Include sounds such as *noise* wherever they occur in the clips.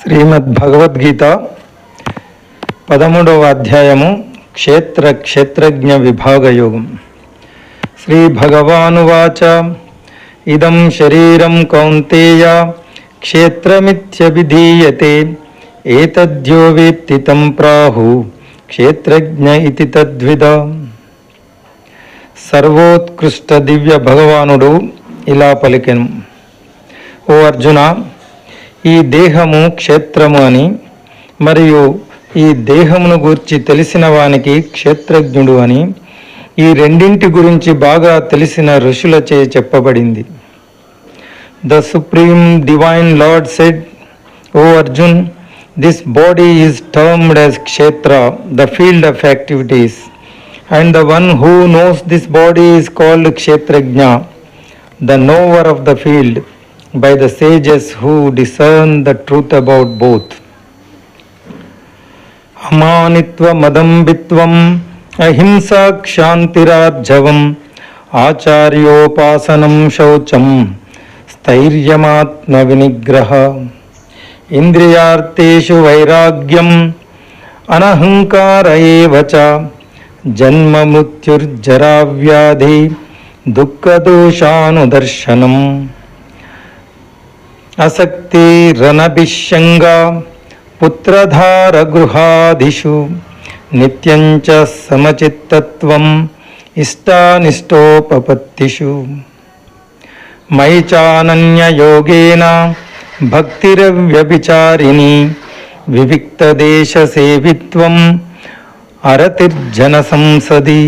శ్రీమద్ భగవద్గీత పదమూడవ అధ్యాయము క్షేత్ర క్షేత్రజ్ఞ విభాగయోగం. శ్రీ భగవానువాచ ఇదం శరీరం కౌంతేయ క్షేత్రమిత్యభిధీయతే ఏతద్యో వేత్తి తం ప్రాహు క్షేత్రజ్ఞ ఇది తద్విద. సర్వోత్కృష్ట దివ్య భగవానుడు ఇలా పలికెను. ఓ అర్జున ఈ దేహము క్షేత్రము అని మరియు ఈ దేహమును గూర్చి తెలిసిన వానికి క్షేత్రజ్ఞుడు అని ఈ రెండింటి గురించి బాగా తెలిసిన ఋషులచే చెప్పబడింది. The supreme divine lord said O Arjun this body is termed as kshetra the field of activities and the one who knows this body is called kshetrajna the knower of the field. By the sages who discern the truth about both. అమానిత్వమదంబిత్వం అహింసాక్షాంతిరార్జవం ఆచార్యోపాసనం శౌచం స్థైర్యమాత్మ వినిగ్రహ ఇంద్రియార్థేషు వైరాగ్యం అనహంకార ఏవ చ జన్మ మృత్యుర్జరావ్యాధి దుఃఖదోషానుదర్శనం అసక్తిరనభిషంగ పుత్రధారగృహాదిషు నిత్యం చ సమచిత్తత్వం ఇష్టానిష్టోపపత్తిషు మయి చానన్యయోగేన భక్తిరవ్యభిచారిణి వివిక్తదేశసేవిత్వం అరతిర్జన సంసది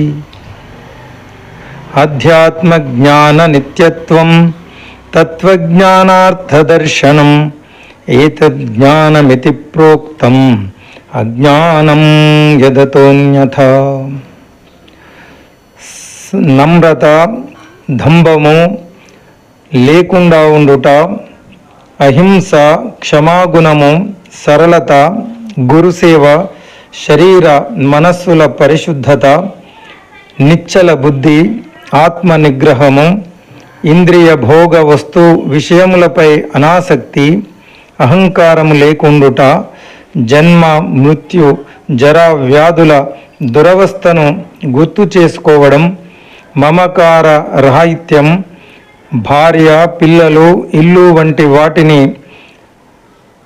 అధ్యాత్మజ్ఞాన నిత్యత్వం తత్వజ్ఞానార్థదర్శనం ఏతజ్ఞానమితి ప్రోక్తం అజ్ఞానం యదతోన్యథ నమ్రత దంభము లేకుండా ఉండుట అహింస క్షమాగుణము సరళత గురుసేవ శరీర మనస్సుల పరిశుద్ధత నిచ్చల బుద్ధి ఆత్మ నిగ్రహము ఇంద్రియ భోగ వస్తు విషయములపై అనాసక్తి అహంకారము లేకుండుట జన్మ మృత్యు జర వ్యాధుల దురవస్థను గుర్తు చేసుకోవడం మమకార రాహిత్యం భార్య పిల్లలు ఇల్లు వంటి వాటిని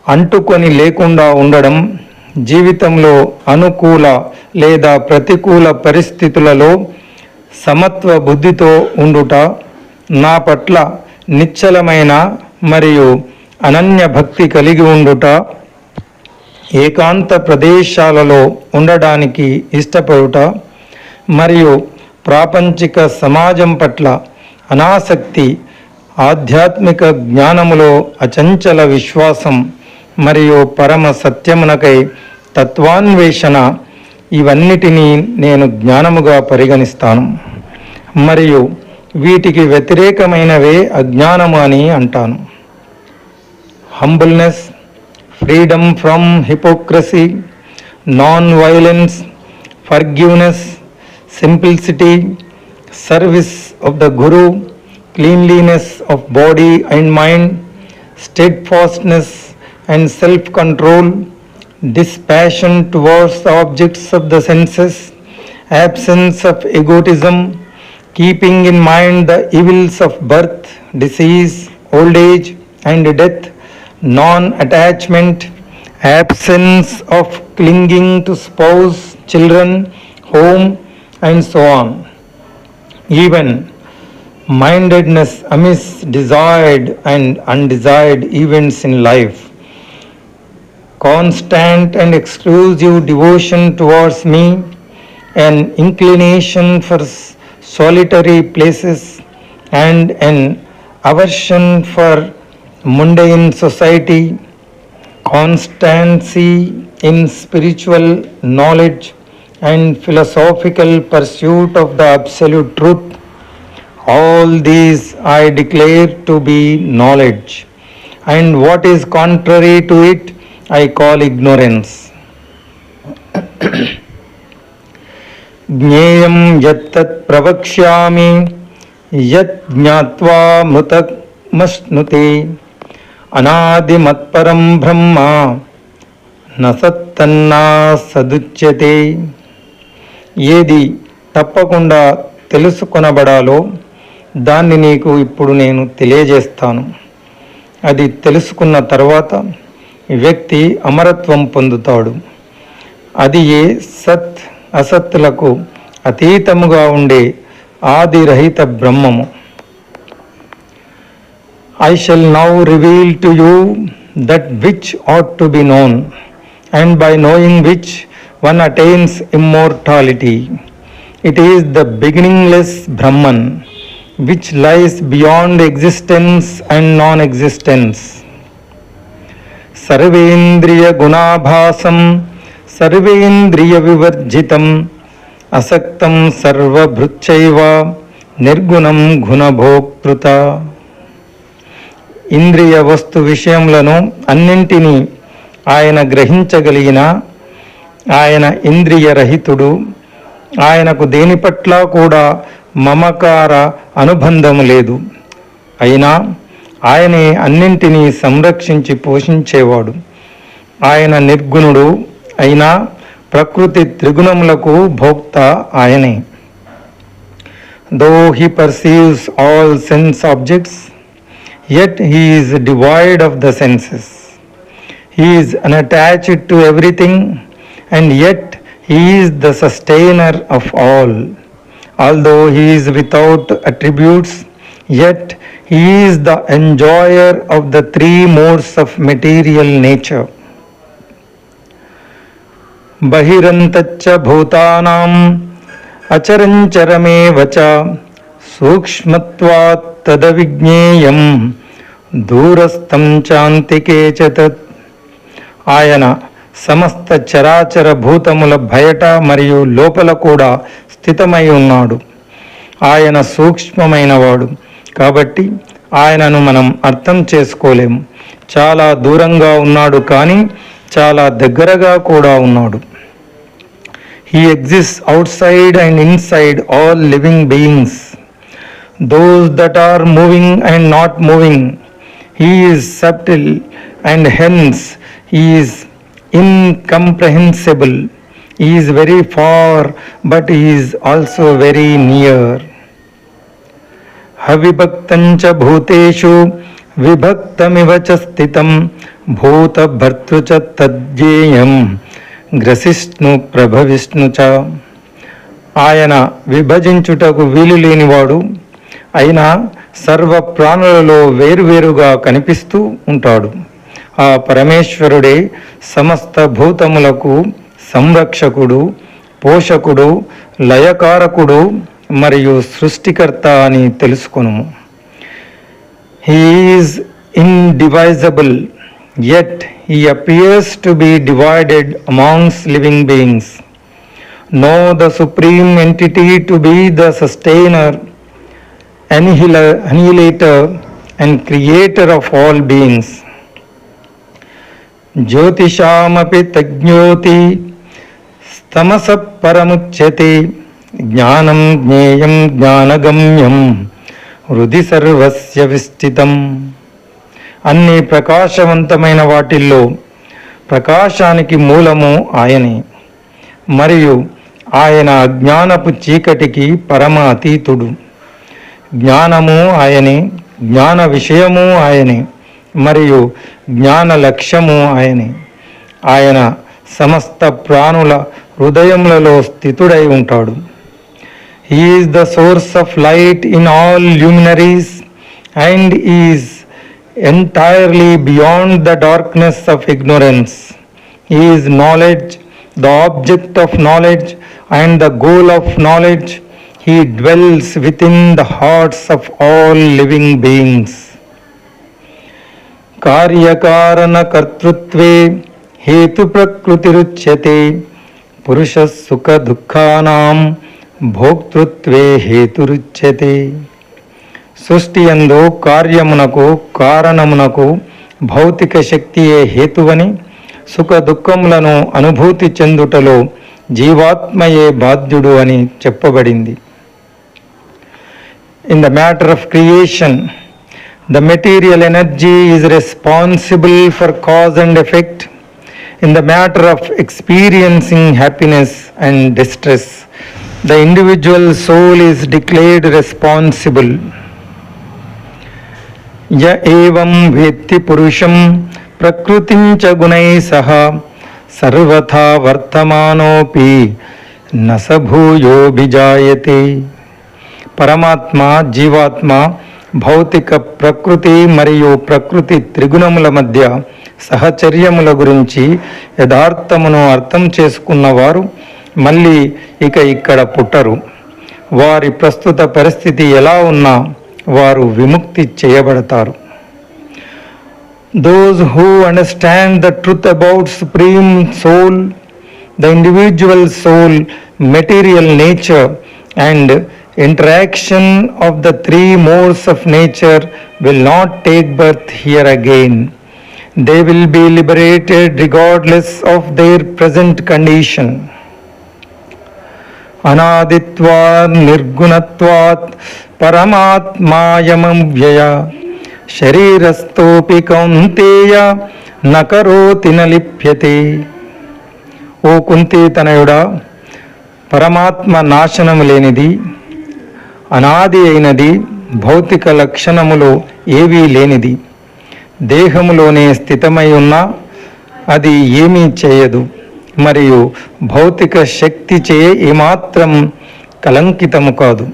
అంటుకొని లేకుండా ఉండడం జీవితంలో అనుకూల లేదా ప్రతికూల పరిస్థితులలో సమత్వ బుద్ధితో ఉండుట నా పట్ల నిశ్చలమైన మరియు అనన్య భక్తి కలిగి ఉండుట ఏకాంత ప్రదేశాలలో ఉండడానికి ఇష్టపడుట మరియు ప్రాపంచిక సమాజం పట్ల అనాసక్తి ఆధ్యాత్మిక జ్ఞానములో అచంచల విశ్వాసం మరియు పరమ సత్యమునకై తత్వాన్వేషణ ఇవన్నిటినీ నేను జ్ఞానముగా పరిగణిస్తాను. మరియు వీటికి వ్యతిరేకమైనవే అజ్ఞానము అని అంటాను humbleness freedom from hypocrisy non violence forgiveness simplicity service of the guru cleanliness of body and mind, steadfastness and self control, dispassion towards the objects of the senses, absence of egotism, keeping in mind the evils of birth, disease, old age, and death, non attachment, absence of clinging to spouse, children, home, and so on. Even mindedness amidst desired and undesired events in life, constant and exclusive devotion towards me, an inclination for solitary places, and an aversion for mundane society, constancy in spiritual knowledge and philosophical pursuit of the absolute truth all these I declare to be knowledge, and what is contrary to it I call ignorance. *clears throat* జ్ఞేయం యత్తత్ ప్రవక్ష్యామి యత్ జ్ఞాత్వా మృతమశ్నుతే అనాదిమత్పరం బ్రహ్మ నసత్తన్నా సదుచ్యతే ఏది తప్పకుండా తెలుసుకొనబడాలో దాన్ని నీకు ఇప్పుడు నేను తెలియజేస్తాను. అది తెలుసుకున్న తర్వాత వ్యక్తి అమరత్వం పొందుతాడు. అది ఏ సత్ అసత్తులకు అతీతముగా ఉండే ఆదిరహిత బ్రహ్మము. I shall now reveal to you that which ought to be known and by knowing which one attains immortality it is the beginningless Brahman which lies beyond existence and non existence సర్వేంద్రియ గుణాభాసం సర్వేంద్రియ వివర్జితం అసక్తం సర్వభృచ్చైవ నిర్గుణం గుణభోక్తృత ఇంద్రియ వస్తు విషయములను అన్నింటినీ ఆయన గ్రహించగలిగిన ఆయన ఇంద్రియ రహితుడు ఆయనకు దేని పట్ల కూడా మమకార అనుబంధము లేదు. అయినా ఆయనే అన్నింటినీ సంరక్షించి పోషించేవాడు. ఆయన నిర్గుణుడు అయినా ప్రకృతి త్రిగుణములకు భోక్త ఆయనే though he perceives all sense objects yet he is devoid of the senses. He is unattached to everything and yet he is the sustainer of all. Although he is without attributes, yet he is the enjoyer of the three modes of material nature. బహిరంతచ్చ భూతానాం అచరంచరమేవ చ సూక్ష్మత్వాత్ తదవిజ్ఞేయం. దూరస్థం చాంతికే తత్. ఆయన సమస్త చరాచర భూతముల బయట మరియు లోపల కూడా స్థితమై ఉన్నాడు. ఆయన సూక్ష్మమైనవాడు. కాబట్టి ఆయనను మనం అర్థం చేసుకోలేము చాలా దూరంగా ఉన్నాడు కానీ చాలా దగ్గరగా కూడా ఉన్నాడు. He exists outside and inside all living beings, those that are moving and not moving. He is subtle and hence he is incomprehensible. He is very far, but he is also very near. हविभक्तञ्च भूतेषु विभक्तमिव च स्थितं भूतभर्तृ గ్రసిష్ణు ప్రభవిష్ణు చ. ఆయన విభజించుటకు వీలు లేనివాడు అయినా సర్వ ప్రాణులలో వేరువేరుగా కనిపిస్తూ ఉంటాడు. ఆ పరమేశ్వరుడే సమస్త భూతములకు సంరక్షకుడు పోషకుడు లయకారకుడు మరియు సృష్టికర్త అని తెలుసుకును he is indivisible yet he appears to be divided amongst living beings. Know the supreme entity to be the sustainer, annihilator, and creator of all beings. జ్యోతిషామపి తజ్ఞోతి స్తమస పరముచ్యతే జ్ఞానం జ్ఞేయం జ్ఞానగమ్యం హృది సర్వస్య విస్థితం అన్ని ప్రకాశవంతమైన వాటిల్లో ప్రకాశానికి మూలము ఆయనే. మరియు ఆయన అజ్ఞానపు చీకటికి పరమ అతీతుడు జ్ఞానము ఆయనే జ్ఞాన విషయము ఆయనే మరియు జ్ఞాన లక్ష్యము ఆయనే. ఆయన సమస్త ప్రాణుల హృదయములలో స్థితుడై ఉంటాడు. Is the source of light in all luminaries and is entirely beyond the darkness of ignorance. He is knowledge, the object of knowledge, and the goal of knowledge. He dwells within the hearts of all living beings. कार्यकारणकर्तृत्वे हेतुप्रकृतिरुच्यते पुरुषसुखदुःखानां भोक्तृत्वे हेतुरुच्यते సృష్టి ఎందు కార్యమునకు కారణమునకు భౌతిక శక్తియే హేతువని సుఖ దుఃఖములను అనుభూతి చెందుటలో జీవాత్మయే బాధ్యుడు అని చెప్పబడింది. In the matter of creation the material energy is responsible for cause and effect in the matter of experiencing happiness and distress the individual soul is declared responsible య ఏం వేత్తి పురుషం ప్రకృతి చ గుణై సహ సర్వథా వర్తమానోపి నసభూయోభిజాయతే. పరమాత్మ జీవాత్మ భౌతిక ప్రకృతి మరియు ప్రకృతి త్రిగుణముల మధ్య సహచర్యముల గురించి యథార్థమును అర్థం చేసుకున్నవారు మళ్ళీ ఇక ఇక్కడ పుట్టరు. వారి ప్రస్తుత పరిస్థితి ఎలా ఉన్నా వారు విముక్తి చేయబడతారు those who understand the truth about supreme soul the individual soul material nature and interaction of the three modes of nature will not take birth here again they will be liberated regardless of their present condition అనాదిత్వా నిర్గుణత్వాత్ పరమాత్మాయమవ్యయ శరీరస్థోపి Kaunteya నకరోతి నలిప్యతే. ఓ కుంతి తనయుడా పరమాత్మ నాశనము లేనిది అనాది అయినది భౌతిక లక్షణములు ఏవీ లేనిది. దేహములోనే స్థితమై ఉన్నా అది ఏమీ చేయదు. మరియు భౌతిక శక్తిచే ఏమాత్రం కలంకితము కాదు.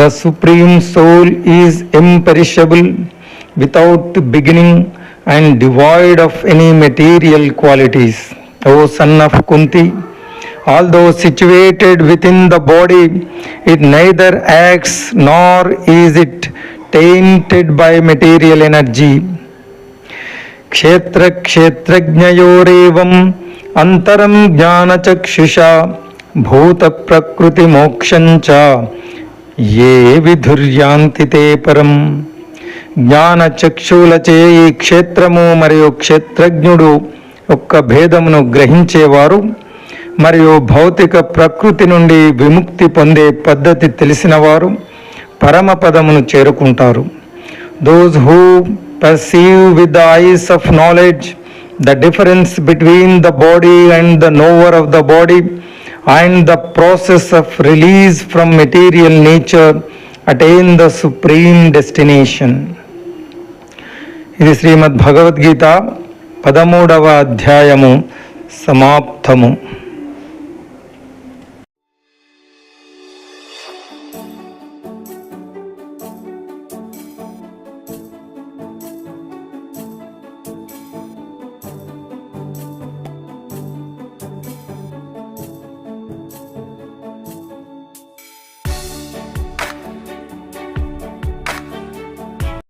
The Supreme Soul is imperishable, without beginning, and devoid of any material qualities. O son of Kunti, although situated within the body, it neither acts nor is it tainted by material energy. क्षेत्र क्षेत्रज्ञयोरेवम् अन्तरं ज्ञानचक्षुषा भूतप्रकृतिमोक्षञ्च ఏ విధుర్యాంతి తే పరం? జ్ఞాన చక్షులచే ఈ క్షేత్రము మరియు క్షేత్రజ్ఞుడు యొక్క భేదమును గ్రహించేవారు మరియు భౌతిక ప్రకృతి నుండి విముక్తి పొందే పద్ధతి తెలిసినవారు పరమపదమును చేరుకుంటారు. Those who perceive with the eyes of knowledge the difference between the body and the knower of the body and the process of release from material nature attain the supreme destination ఇది శ్రీమద్ భగవద్గీత పదమూడవ అధ్యాయము సమాప్తము.